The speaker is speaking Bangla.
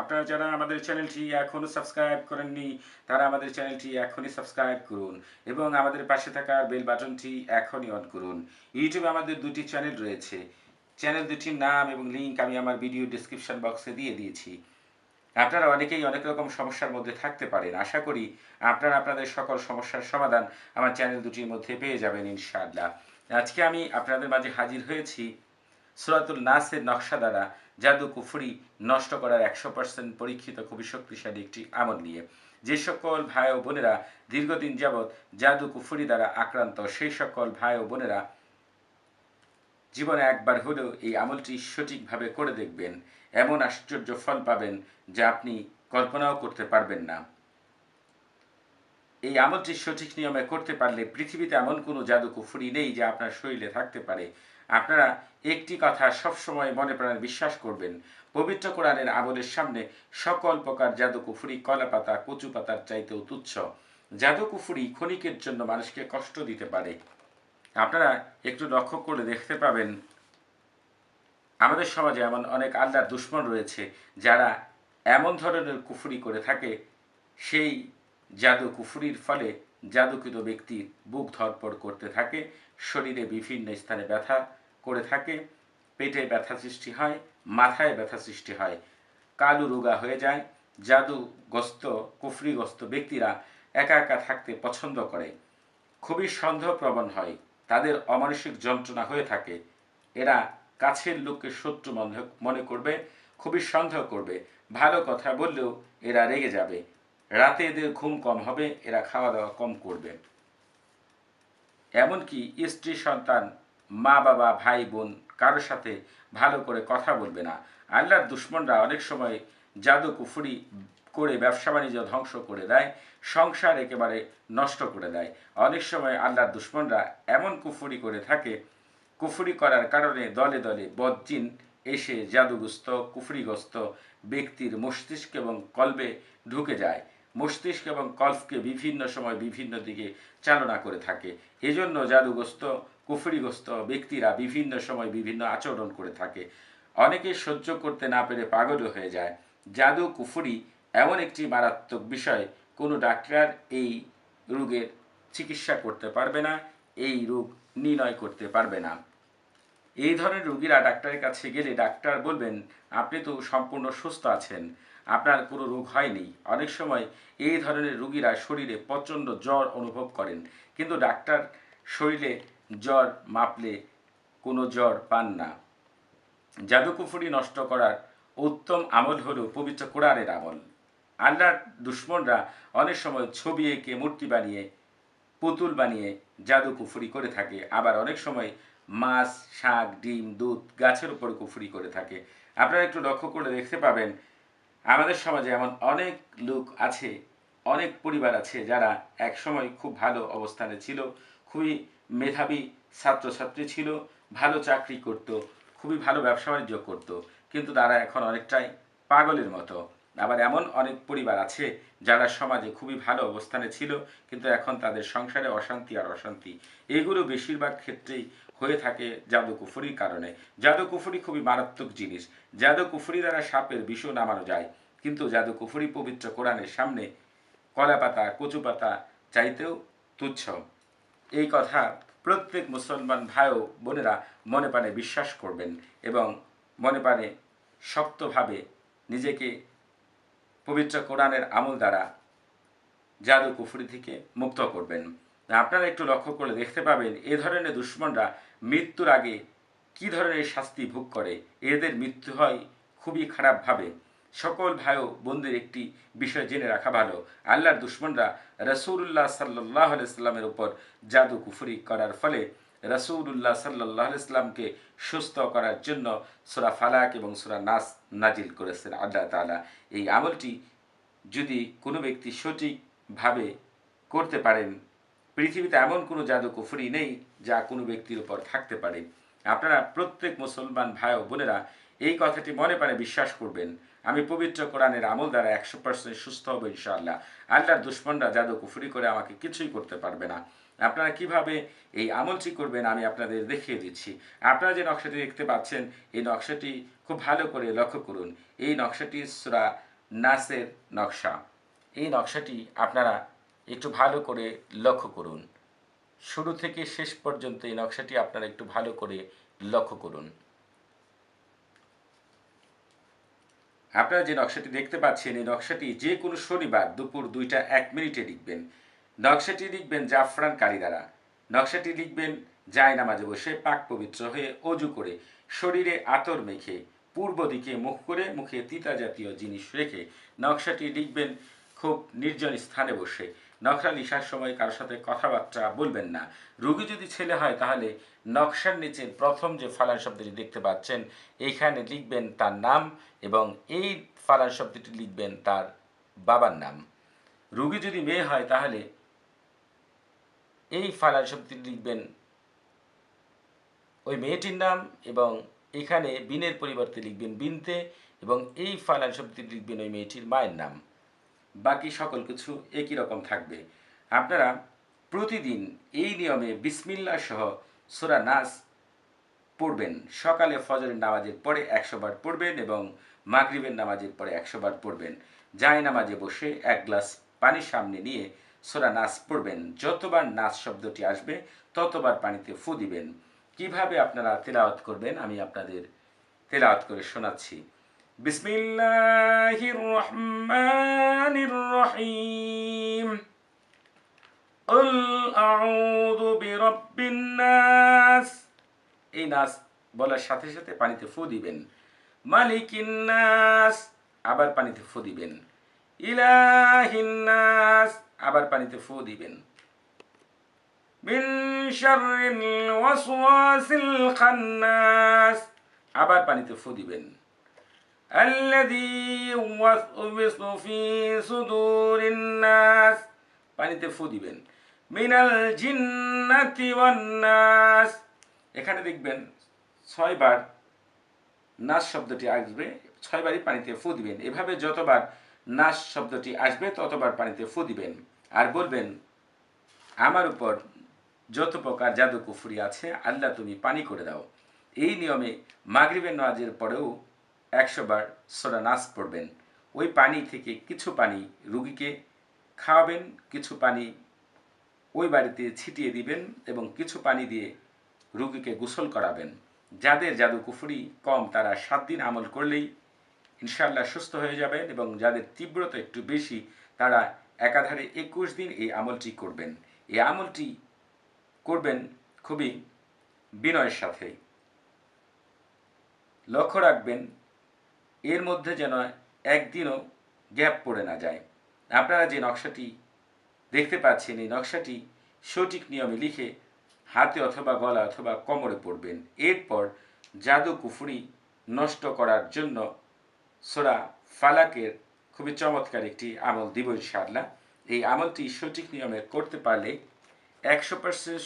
আপনারা যারা আমাদের চ্যানেলটি এখনও সাবস্ক্রাইব করেননি, তারা আমাদের চ্যানেলটি এখনই সাবস্ক্রাইব করুন এবং আমাদের পাশে থাকা বেল বাটনটি এখনই অন করুন। ইউটিউবে আমাদের দুটি চ্যানেল রয়েছে। চ্যানেল দুটির নাম এবং লিংক আমি আমার ভিডিও ডিসক্রিপশন বক্সে দিয়ে দিয়েছি। আপনারা অনেকেই অনেক রকম সমস্যার মধ্যে থাকতে পারেন। আশা করি আপনারা আপনাদের সকল সমস্যার সমাধান আমার চ্যানেল দুটির মধ্যে পেয়ে যাবেন ইনশাআল্লাহ। আজকে আমি আপনাদের মাঝে হাজির হয়েছি সুরাতুল নাসের নকশা দ্বারা জাদু কুফুরি নষ্ট করার একশো পার্সেন্ট পরীক্ষিত খুবই শক্তিশালী একটি আমল নিয়ে। যে সকল ভাই ও বোনেরা দীর্ঘদিন যাবৎ জাদু কুফুরি দ্বারা আক্রান্ত, সেই সকল ভাই ও বোনেরা জীবনে একবার হলেও এই আমলটি সঠিকভাবে করে দেখবেন। এমন আশ্চর্য ফল পাবেন যা আপনি কল্পনাও করতে পারবেন না। এই আমলটি সঠিক নিয়মে করতে পারলে পৃথিবীতে এমন কোনো জাদু কুফুরি নেই যা আপনার শরীরে থাকতে পারে। আপনারা একটি কথা সবসময় মনে প্রাণে বিশ্বাস করবেন, পবিত্র কোরআনের আমলের সামনে সকল প্রকার জাদু কুফুরি কলা পাতা কচু পাতার চাইতেও তুচ্ছ। জাদু কুফুরি ক্ষণিকের জন্য মানুষকে কষ্ট দিতে পারে। আপনারা একটু লক্ষ্য করে দেখতে পাবেন, আমাদের সমাজে এমন অনেক আল্লাহর দুশ্মন রয়েছে যারা এমন ধরনের কুফুরি করে থাকে, সেই জাদু কুফুরির ফলে জাদুকৃত ব্যক্তির বুক ধরপড় করতে থাকে, শরীরে বিভিন্ন স্থানে ব্যথা করে থাকে, পেটে ব্যথা সৃষ্টি হয়, মাথায় ব্যথা সৃষ্টি হয়, কালু রোগা হয়ে যায়। জাদুগ্রস্ত, কুফরিগ্রস্ত ব্যক্তিরা একা একা থাকতে পছন্দ করে। খুবই সন্দেহপ্রবণ হয়, তাদের অমানসিক যন্ত্রণা হয়ে থাকে। এরা কাছের লোককে শত্রু মনে- মনে করবে, খুবই সন্দেহ করবে, ভালো কথা বললেও এরা রেগে যাবে। রাতে এদের ঘুম কম হবে, এরা খাওয়া দাওয়া কম করবে। এমনকি স্ত্রী, সন্তান, মা, বাবা, ভাই, বোন কারোর সাথে ভালো করে কথা বলবে না। আল্লাহর দুশ্মনরা অনেক সময় জাদু, কুফুরি করে, ব্যবসা বাণিজ্য ধ্বংস করে দেয়, সংসার একেবারে নষ্ট করে দেয়। অনেক সময় আল্লাহর দুশ্মনরা এমন কুফুরি করে থাকে, কুফুরি করার কারণে দলে দলে বজ্জিন এসে জাদুগ্রস্ত, কুফরিগ্রস্ত ব্যক্তির মস্তিষ্ক এবং কল্পে ঢুকে যায়। মস্তিষ্ক এবং কল্পকে বিভিন্ন সময় বিভিন্ন দিকে চালনা করে থাকে। এজন্য জাদুগ্রস্ত, কুফরিগ্রস্ত ব্যক্তিরা বিভিন্ন সময় বিভিন্ন আচরণ করে থাকে। অনেকে সহ্য করতে না পেরে পাগলও হয়ে যায়। জাদু, কুফুরি এমন একটি মারাত্মক বিষয়, কোনো ডাক্তার এই রোগের চিকিৎসা করতে পারবে না, এই রোগ নির্ণয় করতে পারবে না। এই ধরনের রোগীরা ডাক্তারের কাছে গেলে ডাক্তার বলবেন, আপনি তো সম্পূর্ণ সুস্থ আছেন। আপনার কোনো রোগ হয়নি। অনেক সময় এই ধরনের রুগীরা শরীরে প্রচণ্ড জ্বর অনুভব করেন। কিন্তু ডাক্তার শরীরে জ্বর মাপলে কোনো জ্বর পান না। জাদুকুফুরি নষ্ট করার উত্তম আমল হল পবিত্র কোরআনের আমল। আল্লাহর দুশ্মনরা অনেক সময় ছবি এঁকে মূর্তি বানিয়ে, পুতুল বানিয়ে জাদু কুফুরি করে থাকে। আবার অনেক সময় মাছ, শাক, ডিম, দুধ গাছের উপর কুফুরি করে থাকে। আপনারা একটু লক্ষ্য করে দেখতে পাবেন আমাদের সমাজে এমন অনেক লোক আছে, অনেক পরিবার আছে যারা এক সময় খুব ভালো অবস্থানে ছিল, খুবই মেধাবী ছাত্রছাত্রী ছিল, ভালো চাকরি করত, খুবই ভালো ব্যবসা বাণিজ্য করতো, কিন্তু তারা এখন অনেকটাই পাগলের মতো। আবার এমন অনেক পরিবার আছে যারা সমাজে খুবই ভালো অবস্থানে ছিল, কিন্তু এখন তাদের সংসারে অশান্তি আর অশান্তি। এগুলো বেশিরভাগ ক্ষেত্রেই হয়ে থাকে জাদু কুফুরির কারণে। জাদু কুফুরি খুবই মারাত্মক জিনিস। জাদু কুফুরি দ্বারা সাপের বিষও নামানো যায়। কিন্তু জাদু কুফুরি পবিত্র কোরআনের সামনে কলা পাতা কচু পাতা চাইতেও তুচ্ছ। এই কথা প্রত্যেক মুসলমান ভাই বোনেরা মনে প্রাণে বিশ্বাস করবেন এবং মনে প্রাণে শক্তভাবে নিজেকে পবিত্র কোরআনের আমল দ্বারা জাদু কুফুরি থেকে মুক্ত করবেন। আপনারা একটু লক্ষ্য করে দেখতে পাবেন, এ ধরনের দুশ্মনরা মৃত্যুর আগে কি ধরনের শাস্তি ভোগ করে? এদের মৃত্যু হয় খুবই খারাপভাবে। সকল ভাই ও বোনদের একটি বিষয় জেনে রাখা ভালো। আল্লাহর দুশ্মনরা রসুল্লাহ সাল্লাহ সাল্লামের উপর জাদু কুফুরি করার ফলে রসুল্লাহ সাল্লাহ ইসলামকে সুস্থ করার জন্য সুরা ফালাক এবং সুরা নাস নাজিল করেছেন আল্লাহ তাআলা। এই আমলটি যদি কোনো ব্যক্তি সঠিকভাবে করতে পারেন পৃথিবীতে এমন কোনো জাদু কুফরি নেই যা কোনো ব্যক্তির উপর থাকতে পারে। আপনারা প্রত্যেক মুসলমান ভাই ও বোনেরা এই কথাটি মনে প্রাণে বিশ্বাস করবেন। আমি পবিত্র কোরআনের আমল দ্বারা একশো পার্সেন্ট সুস্থ হব ইনশাআল্লাহ। আল্লাহর দুশ্মনরা জাদু কুফরি করে আমাকে কিছুই করতে পারবে না। আপনারা কীভাবে এই আমলটি করবেন আমি আপনাদের দেখিয়ে দিচ্ছি। আপনারা যে নকশাটি দেখতে পাচ্ছেন, এই নকশাটি খুব ভালো করে লক্ষ্য করুন। এই নকশাটি সুরা নাসের নকশা। এই নকশাটি আপনারা একটু ভালো করে লক্ষ্য করুন। শুরু থেকে শেষ পর্যন্ত এই নকশাটি আপনারা একটু ভালো করে লক্ষ্য করুন। আপনারা যে নকশাটি দেখতে পাচ্ছেন, এই নকশাটি যে কোনো শনিবার দুপুর দুইটা এক মিনিটে লিখবেন। নকশাটি লিখবেন জাফরান কারি দ্বারা। নকশাটি লিখবেন যায় নামাজে বসে পাক পবিত্র হয়ে অজু করে শরীরে আতর মেখে পূর্ব দিকে মুখ করে মুখে তিতা জাতীয় জিনিস রেখে নকশাটি লিখবেন খুব নির্জন স্থানে বসে। নকশা লিখার সময় কারোর সাথে কথাবার্তা বলবেন না। রুগী যদি ছেলে হয়, তাহলে নকশার নিচে প্রথম যে ফালান শব্দটি দেখতে পাচ্ছেন এইখানে লিখবেন তার নাম এবং এই ফালান শব্দটি লিখবেন তার বাবার নাম। রুগী যদি মেয়ে হয়, তাহলে এই ফালান শব্দটি লিখবেন ওই মেয়েটির নাম এবং এখানে বিনের পরিবর্তে লিখবেন বিনতে এবং এই ফালান শব্দটি লিখবেন ওই মেয়েটির মায়ের নাম। বাকি সকল কিছু একই রকম থাকবে। আপনারা প্রতিদিন এই নিয়মে বিসমিল্লা সহ সুরা নাস পড়বেন। সকালে ফজরের নামাজের পরে একশো বার পড়বেন এবং মাগরিবের নামাজের পরে একশো বার পড়বেন। জায় নামাজে বসে এক গ্লাস পানি সামনে নিয়ে সোরা নাচ পড়বেন। যতবার নাচ শব্দটি আসবে, ততবার পানিতে ফু দিবেন। কীভাবে আপনারা তেলাওয়াত করবেন আমি আপনাদের তেলাওয়াত করে শোনাচ্ছি। বিসমিল্লাহির রহমানির রহিম قل أعوذ برب الناس এই নাস বলার সাথে সাথে পানিতে ফু দিবেন মালিকিন নাস আবার পানিতে ফু দিবেন ইলাহিন নাস আবার পানিতে ফু দিবেন মিন শাররিল ওয়াসওয়াসিল খান্নাস আবার পানিতে ফু দিবেন পানিতে ফু দিবেন। মিনাল জিন্নাতি নাস এখানে দেখবেন ছয়বার নাস শব্দটি আসবে, ছয়বারই পানিতে ফু দিবেন। এভাবে যতবার নাস শব্দটি আসবে, ততবার পানিতে ফু দিবেন। আর বলবেন, আমার উপর যত প্রকার জাদু কুফুরি আছে, আল্লাহ তুমি পানি করে দাও। এই নিয়মে মাগরিবের নামাজের পরেও একশো বার সোনা নাচ পড়বেন ওই পানি থেকে কিছু পানি রুগীকে খাওয়াবেন, কিছু পানি ওই বাড়িতে ছিটিয়ে দিবেন এবং কিছু পানি দিয়ে রুগীকে গোসল করাবেন। যাদের জাদু কুফুরি কম, তারা সাত দিন আমল করলেই ইনশাল্লাহ সুস্থ হয়ে যাবেন এবং যাদের তীব্রতা একটু বেশি, তারা একাধারে একুশ দিন এই আমলটি করবেন। এই আমলটি করবেন খুবই বিনয়ের সাথে। লক্ষ্য রাখবেন এর মধ্যে যেন একদিনও গ্যাপ পড়ে না যায়। আপনারা যে নকশাটি দেখতে পাচ্ছেন, এই নকশাটি সঠিক নিয়মে লিখে হাতে অথবা গলা অথবা কোমরে পড়বেন। এরপর জাদু কুফুরি নষ্ট করার জন্য সোরা ফালাকের খুবই চমৎকার একটি আমল দিব ইনশাআল্লাহ। এই আমলটি সঠিক নিয়মে করতে পারলে একশো পার্সেন্ট